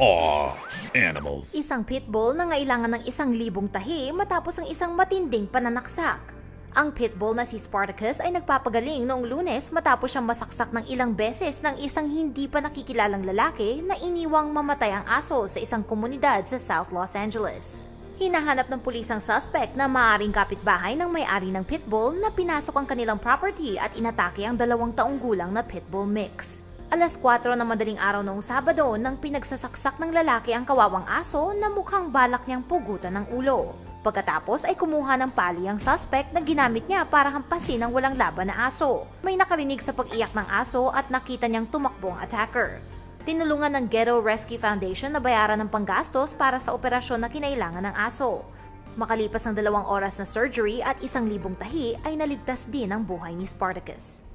Aw, animals. Isang pitbull na ngailangan ng isang libong tahi matapos ang isang matinding pananaksak. Ang pitbull na si Spartacus ay nagpapagaling noong lunes matapos siyang masaksak ng ilang beses ng isang hindi pa nakikilalang lalaki na iniwang mamatay ang aso sa isang komunidad sa South Los Angeles. Hinahanap ng pulis ang suspect na maaring kapitbahay ng may-ari ng pitbull na pinasok ang kanilang property at inatake ang dalawang taong gulang na pitbull mix. Alas 4 ng madaling araw noong Sabado nang pinagsasaksak ng lalaki ang kawawang aso na mukhang balak niyang pugutan ng ulo. Pagkatapos ay kumuha ng pali ang suspect na ginamit niya para hampasin ang walang laban na aso. May nakarinig sa pag-iyak ng aso at nakita niyang tumakbo ang attacker. Tinulungan ng Ghetto Rescue Foundation na bayaran ng panggastos para sa operasyon na kinailangan ng aso. Makalipas ng dalawang oras na surgery at isang libong tahi ay naligtas din ang buhay ni Spartacus.